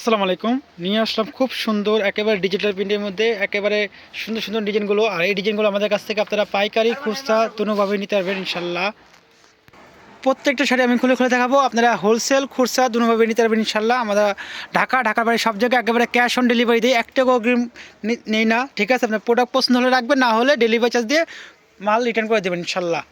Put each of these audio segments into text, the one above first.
আসসালামু আলাইকুম। নিয়ে আসলাম খুব সুন্দর, একেবারে ডিজিটাল প্রিন্টের মধ্যে, একেবারে সুন্দর সুন্দর ডিজাইনগুলো। আর এই ডিজাইনগুলো আমাদের কাছ থেকে আপনারা পাইকারি খুচরা দুভাবে নিতে পারবেন ইনশাল্লাহ প্রত্যেকটা শাড়ি আমি খুলে খুলে দেখাবো। আপনারা হোলসেল খুচরা দুভাবে নিতে পারবেন ইনশাল্লাহ আমরা ঢাকা, ঢাকার বাড়ি সব জায়গায় একেবারে ক্যাশ অন ডেলিভারি দিই একটা অগ্রিম নেই না। ঠিক আছে, আপনার প্রোডাক্ট পছন্দ হলে রাখবেন, না হলে ডেলিভারি চার্জ দিয়ে মাল রিটার্ন করে দেবেন ইনশাল্লাহ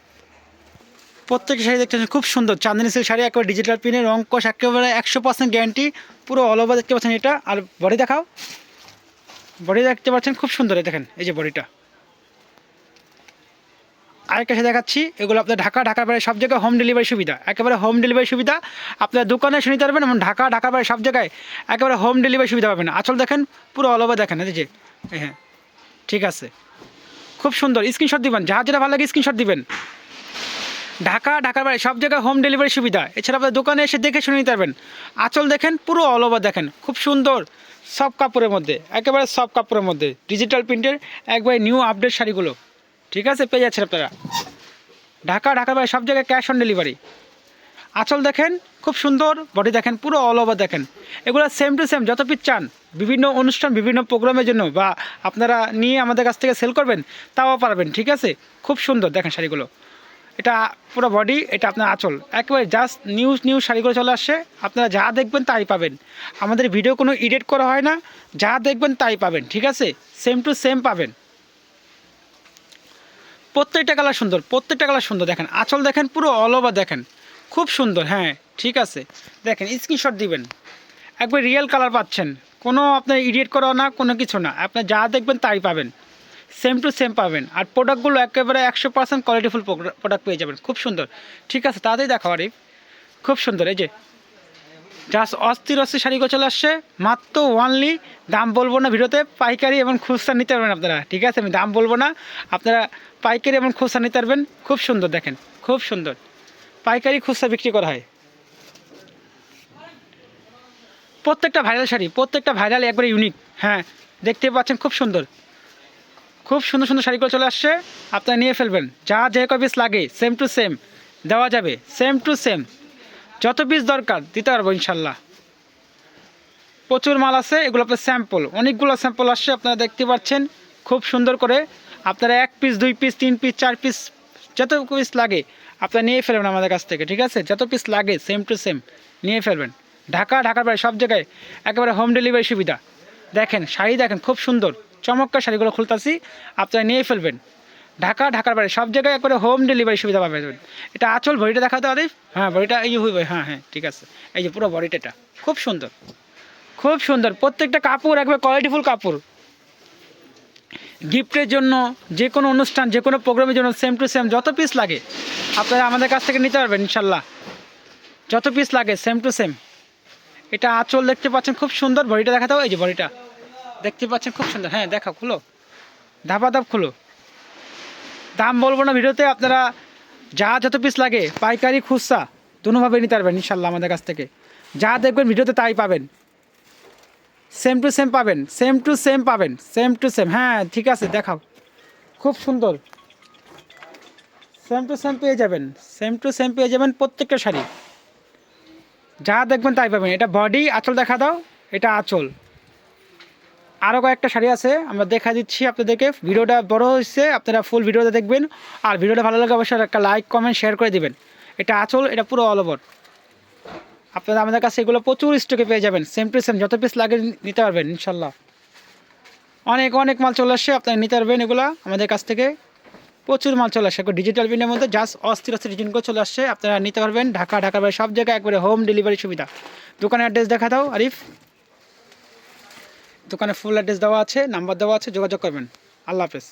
প্রত্যেকটা শাড়ি দেখতে খুব সুন্দর। চাঁদনি সিল্ক শাড়ি, একেবারে ডিজিটাল প্রিন্টের রং কষ, একেবারে একশো পার্সেন্ট গ্যারান্টি পুরো অল ওভার দেখতে পাচ্ছেন এটা। আর বডি দেখাও। বডি দেখতে পাচ্ছেন খুব সুন্দর দেখেন, এই যে বডিটা আরেকটা শাড়ি দেখাচ্ছি, এগুলো আপনার ঢাকা, ঢাকার বাইরে সব জায়গায় হোম ডেলিভারি সুবিধা। একেবারে হোম ডেলিভারি সুবিধা। আপনার দোকানে এসে নিতে পারবেন এবং ঢাকা, ঢাকার বাইরে সব জায়গায় একেবারে হোম ডেলিভারি সুবিধা পাবেন। আচল দেখেন, পুরো অল ওভার দেখেন, এই যে হ্যাঁ ঠিক আছে। খুব সুন্দর স্ক্রিনশট দিবেন, যার যেটা ভালো লাগে স্ক্রিনশট দিবেন। ঢাকা, ঢাকার বাইরে সব জায়গায় হোম ডেলিভারি সুবিধা। এছাড়া আপনার দোকানে এসে দেখে শুনে নিতে পারবেন। আঁচল দেখেন, পুরো অল ওভার দেখেন। খুব সুন্দর সব কাপড়ের মধ্যে, একেবারে সব কাপড়ের মধ্যে ডিজিটাল প্রিন্টের একবারে নিউ আপডেট শাড়িগুলো। ঠিক আছে, পেয়ে যাচ্ছেন আপনারা। ঢাকা, ঢাকার বাইরে সব জায়গায় ক্যাশ অন ডেলিভারি আঁচল দেখেন, খুব সুন্দর বডি দেখেন, পুরো অল ওভার দেখেন। এগুলো সেম টু সেম যত পিস চান, বিভিন্ন অনুষ্ঠান, বিভিন্ন প্রোগ্রামের জন্য বা আপনারা নিয়ে আমাদের কাছ থেকে সেল করবেন, তাও পারবেন, ঠিক আছে? খুব সুন্দর দেখেন শাড়িগুলো। এটা পুরো বডি এটা আপনার আঁচল। একেবারে জাস্ট নিউজ নিউজ শাড়িগুলো চলে আসছে। আপনারা যা দেখবেন তাই পাবেন। আমাদের ভিডিও কোনো এডিট করা হয় না। যা দেখবেন তাই পাবেন, ঠিক আছে? সেম টু সেম পাবেন। প্রত্যেকটা কালার সুন্দর, প্রত্যেকটা কালার সুন্দর। দেখেন, আঁচল দেখেন, পুরো অল ওভার দেখেন। খুব সুন্দর হ্যাঁ ঠিক আছে। দেখেন স্ক্রিনশট দিবেন। একবার রিয়েল কালার পাচ্ছেন। কোনো আপনার এডিট করা না, কোনো কিছু না। আপনার যা দেখবেন তাই পাবেন। সেম টু সেম পাবেন। আর প্রোডাক্টগুলো একেবারে একশো পার্সেন্ট কোয়ালিটিফুল প্রোডাক্ট পেয়ে যাবেন। খুব সুন্দর। ঠিক আছে, তাড়াতাড়ি দেখো আরিফ। খুব সুন্দর, এই যে। জাস্ট অস্থির অস্থির শাড়িগুলো চলে আসছে। মাত্র ওয়ানলি দাম বলব না ভিডিওতে, পাইকারি এবং খুচরা নিতে পারবেন আপনারা। ঠিক আছে, আমি দাম বলব না। আপনারা পাইকারি এবং খুচরা নিতে পারবেন। খুব সুন্দর, দেখেন। খুব সুন্দর। পাইকারি খুচরা বিক্রি করা হয়। প্রত্যেকটা ভাইরাল শাড়ি, প্রত্যেকটা ভাইরাল একবারে ইউনিক হ্যাঁ দেখতে পাচ্ছেন, খুব সুন্দর। খুব সুন্দর সুন্দর শাড়িগুলো চলে আসছে। আপনারা নিয়ে ফেলবেন। যা যে কয় পিস লাগে সেম টু সেম দেওয়া যাবে। সেম টু সেম যত পিস দরকার, দিতে পারব ইনশাল্লাহ। প্রচুর মাল আছে, এগুলো আপনার স্যাম্পল অনেকগুলো স্যাম্পল আসছে, আপনারা দেখতে পাচ্ছেন। খুব সুন্দর করে আপনারা এক পিস দুই পিস তিন পিস চার পিস যত পিস লাগে, আপনারা নিয়ে ফেলবেন আমাদের কাছ থেকে, ঠিক আছে? যত পিস লাগে সেম টু সেম নিয়ে ফেলবেন। ঢাকা, ঢাকার বাইরে সব জায়গায় একেবারে হোম ডেলিভারি সুবিধা। দেখেন, শাড়ি দেখেন, খুব সুন্দর। চমৎকার শাড়িগুলো খুলতাছি, আপনারা নিয়ে ফেলবেন। ঢাকা, ঢাকার বাড়ি সব জায়গায় একবারে হোম ডেলিভারি সুবিধা পাবেন। এটা আচল ভরিটা দেখাতে আরিফ হ্যাঁ ভরিটা এই হইবে হ্যাঁ হ্যাঁ ঠিক আছে। এই যে পুরো এটা, খুব সুন্দর। খুব সুন্দর, প্রত্যেকটা কাপড় একবার কোয়ালিটিফুল কাপড়। গিফটের জন্য, যে কোনো অনুষ্ঠান, যে কোনো প্রোগ্রামের জন্য সেম টু সেম যত পিস লাগে, আপনারা আমাদের কাছ থেকে নিতে পারবেন, ইনশাল্লাহ। যত পিস লাগে সেম টু সেম এটা আঁচল দেখতে পাচ্ছেন, খুব সুন্দর বডিটা দেখাতে হবে, এই যে বডিটা দেখতে পাচ্ছেন, খুব সুন্দর। হ্যাঁ দেখাও, খুলো। ধাপা ধাপ খুলো। দাম বলব না, ভিডিওতে আপনারা যা যত পিস লাগে, পাইকারি, খুচরা দুভাবে নিতে পারবেন ইনশাল্লাহ আমাদের কাছ থেকে। যা দেখবেন ভিডিওতে তাই পাবেন। সেম টু সেম পাবেন সেম টু সেম পাবেন সেম টু সেম হ্যাঁ ঠিক আছে, দেখাও। খুব সুন্দর। সেম টু সেম পেয়ে যাবেন সেম টু সেম পেয়ে যাবেন প্রত্যেকটা শাড়ি। যা দেখবেন তাই পাবেন। এটা বডি আঁচল দেখা দাও, এটা আঁচল। আরও কয়েকটা শাড়ি আছে, আমরা দেখা দিচ্ছি আপনাদেরকে। ভিডিওটা বড় হয়েছে, আপনারা ফুল ভিডিওটা দেখবেন। আর ভিডিওটা ভালো লাগে অবশ্যই একটা লাইক কমেন্ট শেয়ার করে দিবেন। এটা আচল, এটা পুরো অল ওভার আপনারা আমাদের কাছে এগুলো প্রচুর স্টকে পেয়ে যাবেন সেম টু সেম যত পিস লাগে নিতে পারবেন ইনশাল্লাহ অনেক অনেক মাল চলে আসছে, আপনারা নিতে পারবেন এগুলো। আমাদের কাছ থেকে প্রচুর মাল চলে আসছে। ডিজিটাল প্রিন্টের মধ্যে জাস্ট অস্থির অস্থির ডিজাইনগুলো চলে আসছে, আপনারা নিতে পারবেন। ঢাকা ঢাকা বাইরে সব জায়গায় একবারে হোম ডেলিভারি সুবিধা। দোকানের অ্যাড্রেস দেখা দাও, আরিফ। দোকানে ফুল অ্যাড্রেস দেওয়া আছে নাম্বার দেওয়া আছে যোগাযোগ করবেন। আল্লাহ হাফেজ।